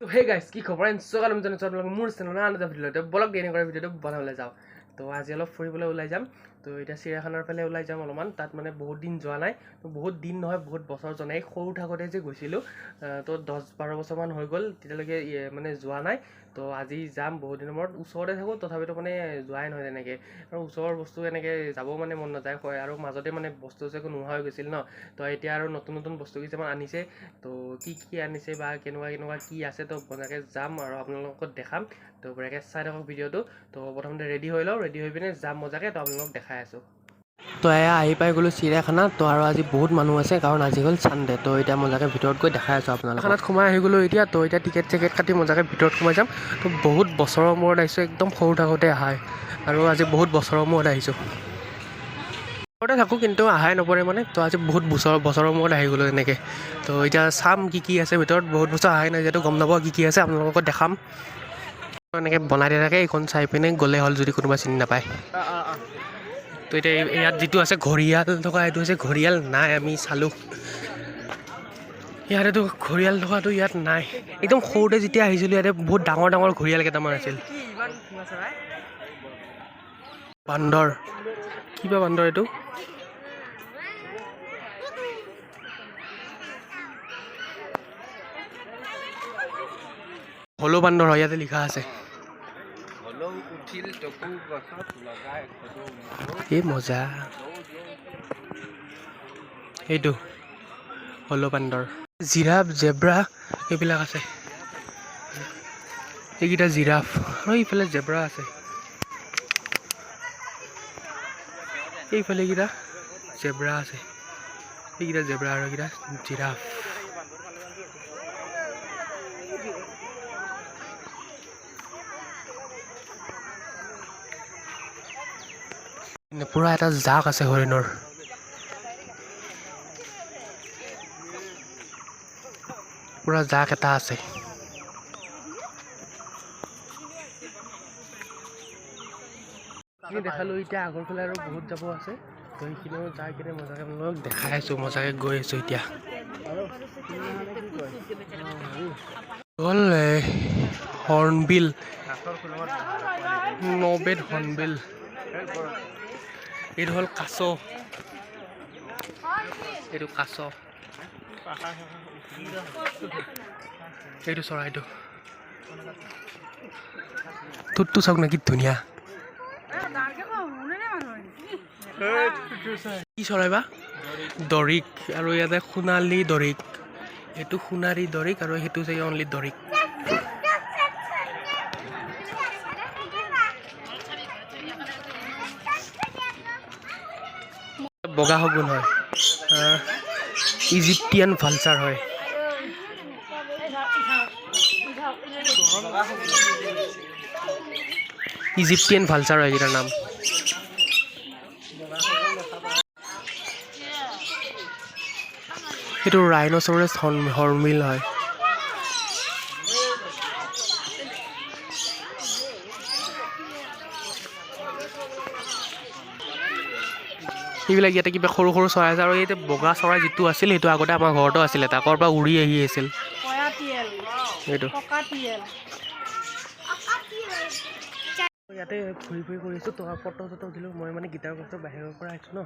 তো হে গাইছ কি খবৰ? ইনষ্টাগ্ৰাম জানো আপোনালোক মোৰ চেনেলৰ আন এটা ভিডিঅ'তে বলক দেৰি নকৰা ভিডিঅ'টো বনাবলৈ যাওঁ। তো আজি অলপ ফুৰিবলৈ ওলাই যাম। তো এতিয়া চিৰিয়াখানাৰ ফালে ওলাই যাম অলপমান। তাত মানে বহুত দিন যোৱা নাই। তো বহুত দিন নহয় বহুত বছৰ যোৱা নাই। সৰু থাকোঁতে যে গৈছিলোঁ তো দহ বাৰ বছৰমান হৈ গ'ল তেতিয়ালৈকে মানে যোৱা নাই। তো আজি যাম বহুত দিনৰ মূৰত। ওচৰতে থাকোঁ তথাপিতো মানে যোৱাই নহয় তেনেকৈ। আৰু ওচৰৰ বস্তু এনেকৈ যাবও মানে মন নাযায় হয় আৰু মাজতে মানে বস্তু যে নোহোৱা হৈ গৈছিল ন? তো এতিয়া আৰু নতুন নতুন বস্তু কিছুমান আনিছে। তো কি কি আনিছে বা কেনেকুৱা কেনেকুৱা কি আছে তো বনাকৈ যাম আৰু আপোনালোকক দেখাম। তো বঢ়িয়াকৈ চাই থাকক ভিডিঅ'টো। তো প্ৰথমতে ৰেডি হৈ লওঁ। ৰেডি হৈ পিনে যাম মজাকৈ। তো আপোনালোকক দেখাই আছোঁ। তো এয়া আহি পাই গ'লোঁ চিৰিয়াখানা তো আৰু আজি বহুত মানুহ আছে কাৰণ আজি হ'ল ছানডে তো এতিয়া মজাকৈ ভিতৰত গৈ দেখাই আছোঁ আপোনালোকক। খানাত সোমাই আহি গ'লোঁ এতিয়া তো এতিয়া টিকেট চিকেট কাটি মজাকৈ ভিতৰত সোমাই যাম। তো বহুত বছৰৰ মূৰত আহিছোঁ একদম সৰু থাকোঁতে আহাই আৰু আজি বহুত বছৰৰ মূৰত আহিছোঁ। ঘৰতে থাকোঁ কিন্তু অহাই নপৰে মানে তো আজি বহুত বছৰ বছৰৰ মূৰত আহি গ'লোঁ এনেকৈ। তো এতিয়া চাম কি কি আছে ভিতৰত বহুত বছৰ অহাই নাই যিহেতু গম নাপাওঁ কি কি আছে আপোনালোকক দেখাম। এনেকৈ বনাই দিয়া থাকে এইখন চাই পিনে গ'লে হ'ল যদি কোনোবা চিনি নাপায়। তো এতিয়া ইয়াত যিটো আছে ঘৰিয়াল থকা, এইটো হৈছে ঘৰিয়াল নাই, আমি চালোঁ। ইয়াতেতো ঘৰিয়াল থকাটো ইয়াত নাই। একদম সৰুতে যেতিয়া আহিছিলোঁ, ইয়াতে বহুত ডাঙৰ ডাঙৰ ঘৰিয়াল কেইটামান আছিল। বান্দৰ। কিবা বান্দৰ এইটো? হলৌ বান্দৰ হয়, ইয়াতে লিখা আছে। এই মজা। এইটো, হলৌ বান্দৰ। জিৰাফ, জেব্ৰা, এইবিলাক আছে। এইকেইটা জিৰাফ। আৰু এইফালে জেব্ৰা আছে। এইফালে এইকেইটা জেব্ৰা আছে। এইকেইটা জেব্ৰা আৰু এইকেইটা জিৰাফ। পূৰা এটা জাক আছে হৰিণৰ। পূৰা জাক এটা আছে। দেখালোঁ এতিয়া আগৰ ফালে আৰু বহুত যাব আছে। তো সেইখিনিও যাই কিনে মজাকৈ আপোনালোকক দেখাই আছোঁ মজাকৈ গৈ আছোঁ এতিয়া। হ'ল হৰ্ণবিল। নবেদ হৰ্ণবিল। এইটো হ'ল কাছ এইটো কাছ এইটো চৰাইটো ঠোঁটটো চাওক না কি ধুনীয়া। কি চৰাই বা? দৰিক। আৰু ইয়াতে সোণালী দৰিক। এইটো সোণাৰী দৰিক আৰু সেইটো চাগে অনলি দৰিক। বগা শগুন হয়। আহ, ইজিপ্টিয়ান ভালচাৰ হয়। ইজিপ্টিয়ান ভালচাৰ হয় এইকেইটাৰ নাম। সেইটো ৰাইনচৰেছ হৰ্মিল হয়। সেইবিলাক ইয়াতে কিবা সৰু সৰু চৰাই আছে। আৰু ইয়াতে বগা চৰাই যিটো আছিল সেইটো আগতে আমাৰ ঘৰতো আছিলে। তাকৰ পৰা উৰি আহি আছিল। ইয়াতে ঘূৰি ফুৰি কৰিছোঁ। তো ফটো চটো উঠিলোঁ। মই মানে গীটাৰ বস্তু বাহিৰৰ পৰা আহিছোঁ ন।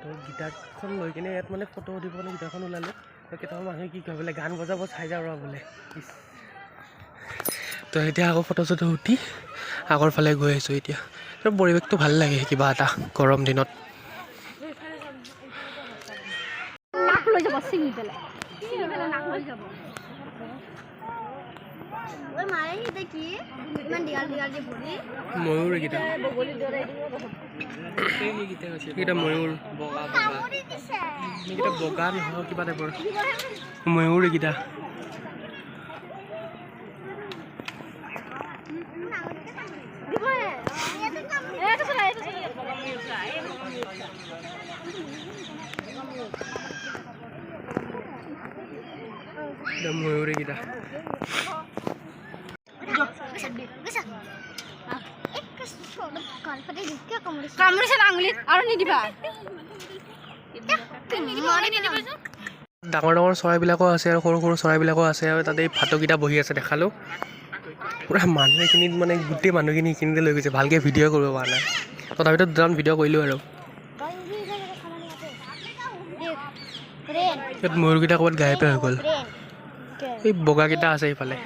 তো গীটাৰখন লৈ কিনে ইয়াত মানে ফটো উঠিব কাৰণে গীটাৰখন ওলালোঁ। তো কেইটামান মানুহে কি কয় বোলে গান বজাব চাই যাওঁ ৰ বোলে। তো এতিয়া আকৌ ফটো চটো উঠি আগৰ ফালে গৈ আছোঁ এতিয়া। তো পৰিৱেশটো ভাল লাগে কিবা এটা গৰম দিনত নাক লৈ যাব ছিঙি পেলাই ছিঙি নাক লৈ যাব ময়ূৰ এইকেইটা ময়ূৰ বগা বগা কামুৰি দিছে এইকেইটা বগা নহয় কিবা টাইপৰ ময়ূৰ এইকেইটা কামুৰিছে আঙুলিত আৰু নিদিবা ডাঙৰ ডাঙৰ চৰাইবিলাকো আছে আৰু সৰু সৰু চৰাইবিলাকো আছে আৰু তাতে এই ভাটৌকেইটা বহি আছে দেখালোঁ। পূৰা মানুহ এইখিনিত মানে গোটেই মানুহখিনি এইখিনিতে লৈ গৈছে ভালকৈ ভিডিঅ' কৰিব পৰা নাই। তথাপিতো দুটামান ভিডিঅ' কৰিলোঁ আৰু। ইয়াত ময়ূৰকেইটা ক'ৰবাত গায়বে হৈ গ'ল। এই বগাকেইটা আছে এইফালে।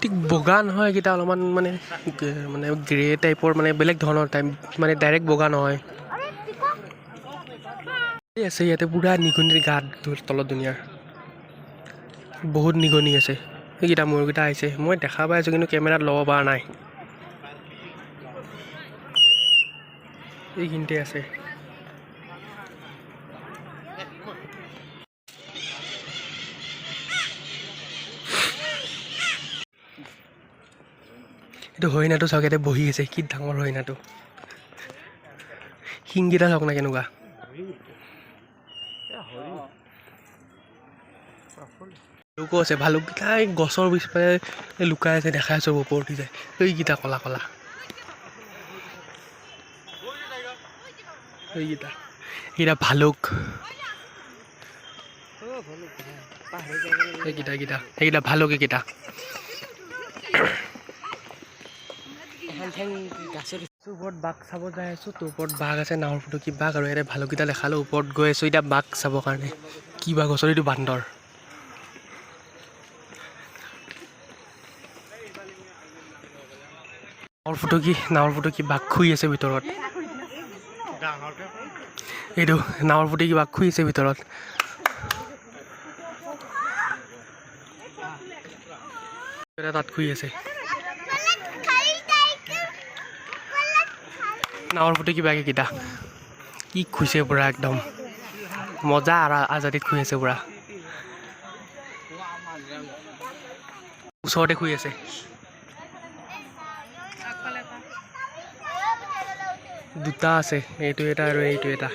ঠিক বগা নহয় এইকেইটা অলপমান মানে মানে গ্ৰে টাইপৰ মানে বেলেগ ধৰণৰ টাইপ মানে ডাইৰেক্ট বগা নহয় আছে ইয়াতে পূৰা নিগনিৰ গাত তলত দুনিয়াৰ। বহুত নিগনি আছে। সেইকেইটা ময়ূৰকেইটা আহিছে। মই দেখা পাই আছোঁ কিন্তু কেমেৰাত ল'ব পৰা নাই। এইখিনিতে আছে। এইটো হৰিণাটো চাওক, ইয়াতে বহি আছে, কি ডাঙৰ হৰিণাটো শিংকেইটা চাওক না কেনেকুৱা। ভালুকো আছে ভালুককেইটা এই গছৰ পিছফালে লুকাই আছে, দেখাই আছোঁ, ওপৰত উঠি যায়। এইকেইটা ক'লা ক'লা। এইকেইটা এইকেইটা ভালুক। এইকেইটা এইকেইটা এইকেইটা ভালুক এইকেইটা ওপৰত বাঘ চাব যাই আছোঁ তোৰ ওপৰত বাঘ আছে নাৱৰ ফটো কি বাঘ আৰু ইয়াতে ভালুককেইটা দেখালোঁ ওপৰত গৈ আছোঁ এতিয়া বাঘ চাবৰ কাৰণে। কি বাঘ ওচৰত এইটো বান্দৰ। নাৱৰ ফটো কি নাৱৰ ফটো বাঘ শুই আছে ভিতৰত? এইটো নাৱৰ ফুটি কিবা শুই আছে ভিতৰত? তাত শুই আছে। নাৱৰ ফুটি কিবা কেইটা কি খুইছে পূৰা একদম। মজা আৰু আজাদিত শুই আছে পূৰা। ওচৰতে শুই আছে। দুটা আছে, এইটো এটা আৰু এইটো এটা।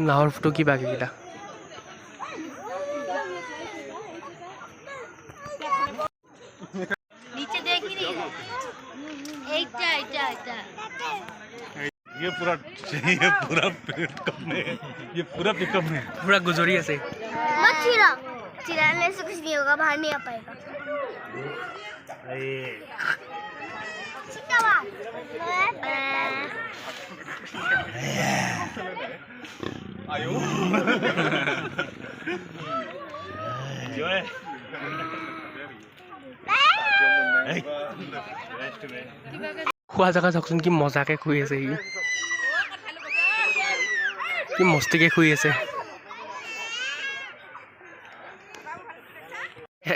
নাৱৰ ফুটো কি বাকীকেইটা चाहिए पूरा पिकअप में ये पूरा पिकअप में पूरा गुजरिया से। मत चिरा चिराने से कुछ नहीं होगा बाहर नहीं आ पाएगा। आयो जो है खुआ जगह सकसुन की मज़ाक है खुए से কি মস্তিকৈ শুই আছে।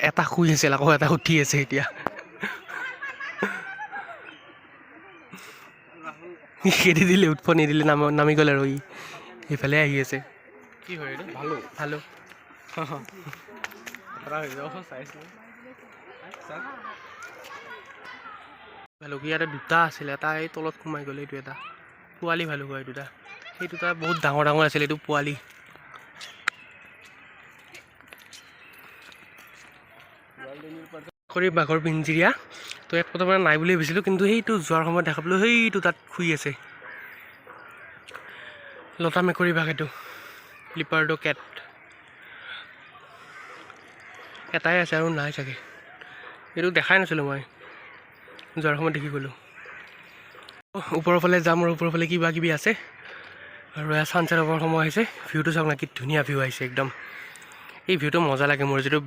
এটা শুই আছিল আকৌ এটা উঠি আছে এতিয়া। খেদি দিলে উঠব নিদিলে নাম নামি গ'ল আৰু ই। সেইফালে আহি আছে। কি হয় ভালো। ভালো। যাব ইয়াতে দুটা আছিলে এটা এই তলত সোমাই গ'ল এইটো এটা। পোৱালি ভালুক হয় দুটা সেই দুটা বহুত ডাঙৰ ডাঙৰ আছিলে এইটো পোৱালি। কৰি বাঘৰ পিঞ্জিৰীয়া। তো এক প্ৰথমে নাই বুলি ভাবিছিলোঁ কিন্তু সেইটো যোৱাৰ সময়ত দেখা পালোঁ সেইটো তাত শুই আছে। লতা মেকুৰী বাঘ এইটো লিপাৰ্ডো কেট। এটাই আছে আৰু নাই চাগে। এইটো দেখাই নাছিলোঁ মই। যোৱাৰ সময়ত দেখি গ'লোঁ। ওপৰৰ ফালে যাম আৰু ওপৰৰ ফালে কিবা কিবি আছে। আৰু এয়া ছানছেট হ'বৰ সময় হৈছে। ভিউটো চাওক না কি ধুনীয়া ভিউ আহিছে একদম। এই ভিউটো মজা লাগে মোৰ যিটো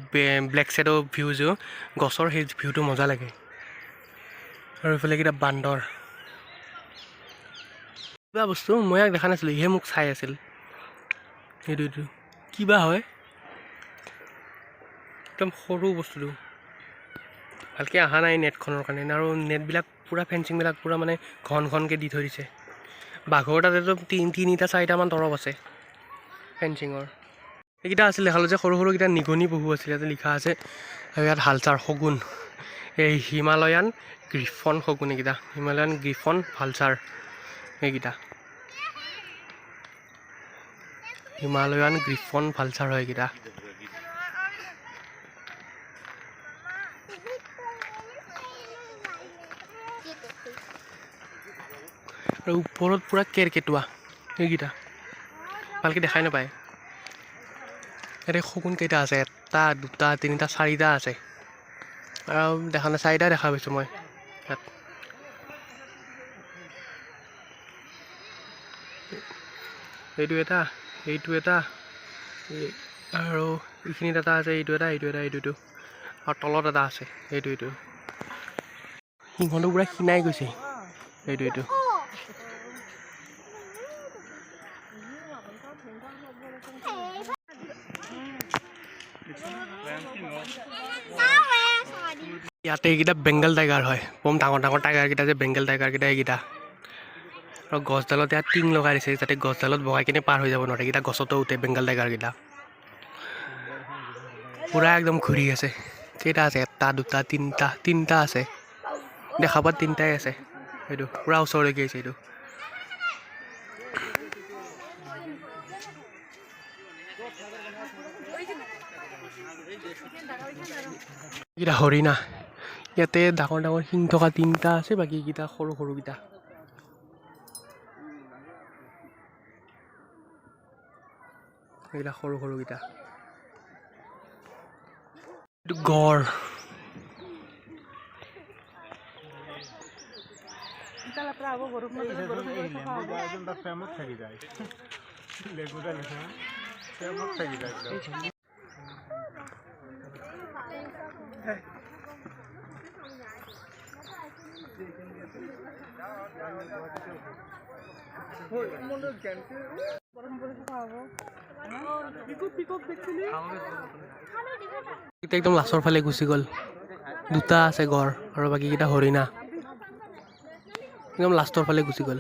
ব্লেক শ্বেডো ভিউ যিটো গছৰ সেই ভিউটো মজা লাগে। আৰু এইফালে কেইটা বান্দৰ। কিবা বস্তু মই ইয়াক দেখা নাছিলোঁ ইহে মোক চাই আছিল। এইটো এইটো কিবা হয়। একদম সৰু বস্তুটো। ভালকৈ অহা নাই নেটখনৰ কাৰণে। আৰু নেটবিলাক পূৰা ফেঞ্চিংবিলাক পূৰা মানে ঘন ঘনকৈ দি থৈ দিছে। বাঘৰ তাতেতো তিনি তিনিটা চাৰিটামান তৰপ আছে। ফেঞ্চিঙৰ এইকেইটা আছিল দেখালোঁ যে সৰু সৰুকেইটা নিগনি পহু আছিলে ইয়াতে লিখা আছে। ইয়াত হালচাৰ শগুন। এই হিমালয়ান গ্ৰিফন শগুন এইকেইটা। হিমালয়ান গ্ৰিফন ভালচাৰ এইকেইটা। হিমালয়ান গ্ৰিফন ভালচাৰ হয় এইকেইটা। আৰু ওপৰত পূৰা কেৰকেটুৱা সেইকেইটা। ভালকৈ দেখাই নাপায়। ইয়াতে শগুন কেইটা আছে এটা দুটা তিনিটা চাৰিটা আছে। আৰু দেখা নাই চাৰিটা দেখা পাইছোঁ মই ইয়াত। এইটো এটা এইটো এটা আৰু এইখিনিত এটা আছে এইটো এটা এইটো এটা এইটো এইটো। আৰু তলত এটা আছে এইটো এইটো। সিংহটো পূৰা ক্ষীণাই গৈছে। এইটো এইটো। ইয়াতে এইকেইটা বেংগল টাইগাৰ হয়। বম ডাঙৰ ডাঙৰ টাইগাৰকেইটা যে বেংগল টাইগাৰকেইটা এইকেইটা। আৰু গছডালত ইয়াত টিং লগাই দিছে, যাতে গছডালত বগাই কিনে পাৰ হৈ যাব নোৱাৰে। এইকেইটা গছতো উঠে বেংগল টাইগাৰকেইটা পূৰা একদম ঘূৰি আছে। কেইটা আছে? এটা, দুটা, তিনিটা তিনিটা আছে। দেখা পোৱা তিনিটাই আছে। সেইটো পূৰা ওচৰলৈকে আহিছে এইটো। এইকেইটা হৰিণা। ইয়াতে ডাঙৰ ডাঙৰ শিং থকা তিনিটা আছে, বাকী কেইটা সৰু সৰুকেইটা এইকেইটা সৰু সৰুকেইটা এইটো গড়। ফেমত থাকি যায় লেগুটা লেখা ফেমত থাকি যায় একদম লাষ্টৰ ফালে গুচি গ'ল। দুটা আছে গড় আৰু বাকীকেইটা হৰিণা। একদম লাষ্টৰ ফালে গুচি গ'ল।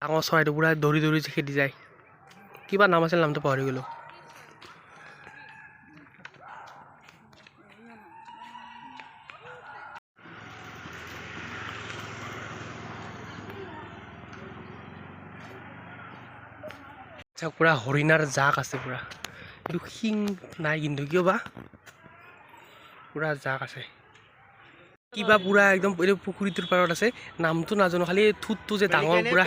ডাঙৰ চৰাইটো পূৰা দৌৰি দৌৰি খেদি যায়। কিবা নাম আছিল, নামটো পাহৰি গ'লোঁ। আচ্ছা পূৰা হৰিণাৰ জাক আছে পূৰা এইটো শিং নাই কিন্তু কিয় বা পূৰা জাক আছে কিবা পূৰা একদম এইটো পুখুৰীটোৰ পাৰত আছে নামটো নাজানো খালি এই ঠোঁটটো যে ডাঙৰ পূৰা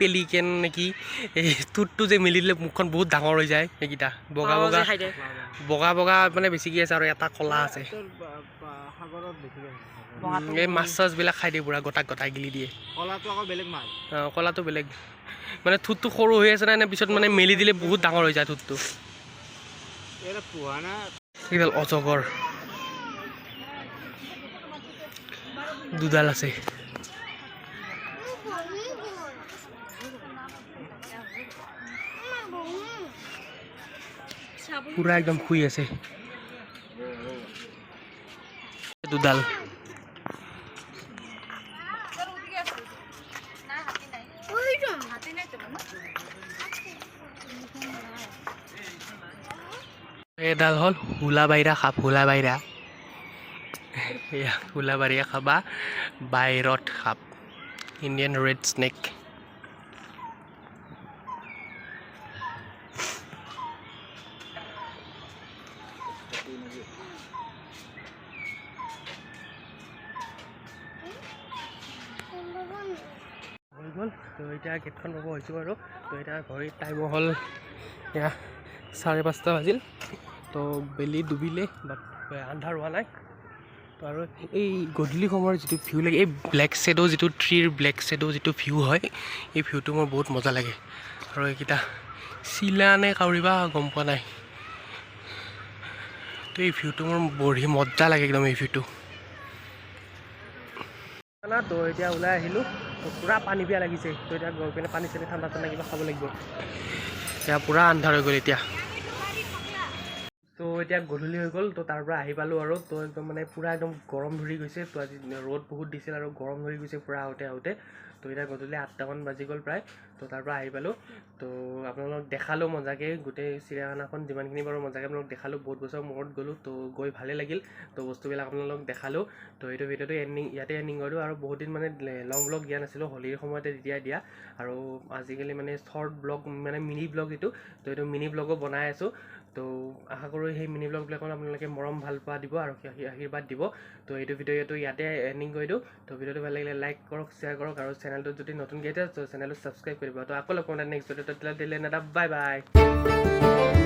পেলিকেন নেকি এই ঠোঁটটো যে মেলি দিলে মুখখন বহুত ডাঙৰ হৈ যায় সেইকেইটা বগা বগা বগা বগা মানে বেছিকৈ আছে আৰু এটা ক'লা আছে এই মাছ চাছবিলাক খাই দিয়ে পূৰা গোটাক গোটাই গিলি দিয়ে কলাটো আকৌ বেলেগ মাছ অঁ ক'লাটো বেলেগ মানে ঠোঁটটো সৰু হৈ আছে নে পিছত মানে মেলি দিলে বহুত ডাঙৰ হৈ যায় পোহা এইডাল অজগৰ। দুডাল আছে। পুৰা একদম শুই আছে। দুডাল। এডাল হ'ল হুলা বাইৰা সাপ হুলা বাইৰা। এয়া হুলা বাইৰা খাবা বাহিৰত সাপ ইণ্ডিয়ান ৰেড স্নেক। তো এতিয়া গেটখন পাব হৈছোঁ বাৰু। তো এতিয়া ঘড়ীত টাইমো হ'ল এতিয়া চাৰে পাঁচটা বাজিল। তো বেলি ডুবিলে বাট আন্ধাৰ হোৱা নাই। তো আৰু এই গধূলি সময়ৰ যিটো ভিউ লাগে এই ব্লেক শ্বেডো যিটো ট্ৰিৰ ব্লেক শ্বেডো যিটো ভিউ হয় এই ভিউটো মোৰ বহুত মজা লাগে। আৰু এইকেইটা চিলা নে কাউৰিবা গম পোৱা নাই। তো এই ভিউটো মোৰ বঢ়ি মজা লাগে একদম এই ভিউটো না তো এতিয়া ওলাই আহিলোঁ। তো পূৰা পানী পিয়া লাগিছে। তো এতিয়া গৈ পিনে পানী চানী ঠাণ্ডা ঠাণ্ডা কিবা খাব লাগিব। এতিয়া পূৰা আন্ধাৰ হৈ গ'ল এতিয়া। এতিয়া গধূলি হৈ গ'ল তো তাৰ পৰা আহি পালোঁ আৰু। তো একদম মানে পূৰা একদম গৰম ধৰি গৈছে তো আজি ৰ'দ বহুত দিছিল আৰু গৰম ধৰি গৈছে পূৰা আহোঁতে আহোঁতে। তো এতিয়া গধূলি আঠটামান বাজি গ'ল প্ৰায় তো তাৰ পৰা আহি পালোঁ। তো আপোনালোকক দেখালোঁ মজাকৈ গোটেই চিৰিয়াখানাখন যিমানখিনি বাৰু মজাকৈ আপোনালোকক দেখালোঁ। বহুত বছৰ মূৰত গ'লোঁ তো গৈ ভালেই লাগিল। তো বস্তুবিলাক আপোনালোকক দেখালোঁ। তো এইটো ভিডিঅ'টো এণ্ডিং ইয়াতে এণ্ডিং কৰিলোঁ আৰু বহুত দিন মানে লং ব্লগ দিয়া নাছিলোঁ হোলীৰ সময়তে তেতিয়াই দিয়া। আৰু আজিকালি মানে শ্বৰ্ট ব্লগ মানে মিনি ব্লগ এইটো তো এইটো মিনি ব্লগো বনাই আছোঁ। তো আশা কৰোঁ সেই মিনি ব্লগবিলাকত আপোনালোকে মৰম ভালপোৱা দিব আৰু আশী- আশীৰ্বাদ দিব। তো এইটো ভিডিঅ'টো ইয়াতে এণ্ডিং কৰি দিওঁ। তো ভিডিঅ'টো ভালো লাগিলে লাইক কৰক শ্বেয়াৰ কৰক আৰু চেনেলটোত যদি নতুনকৈ আছে তো চেনেলটো ছাবস্ক্ৰাইব কৰিব তো আকৌ লগ নেক্সট ভিডিঅ'টো দিলে দিলে নাদা বাই বাই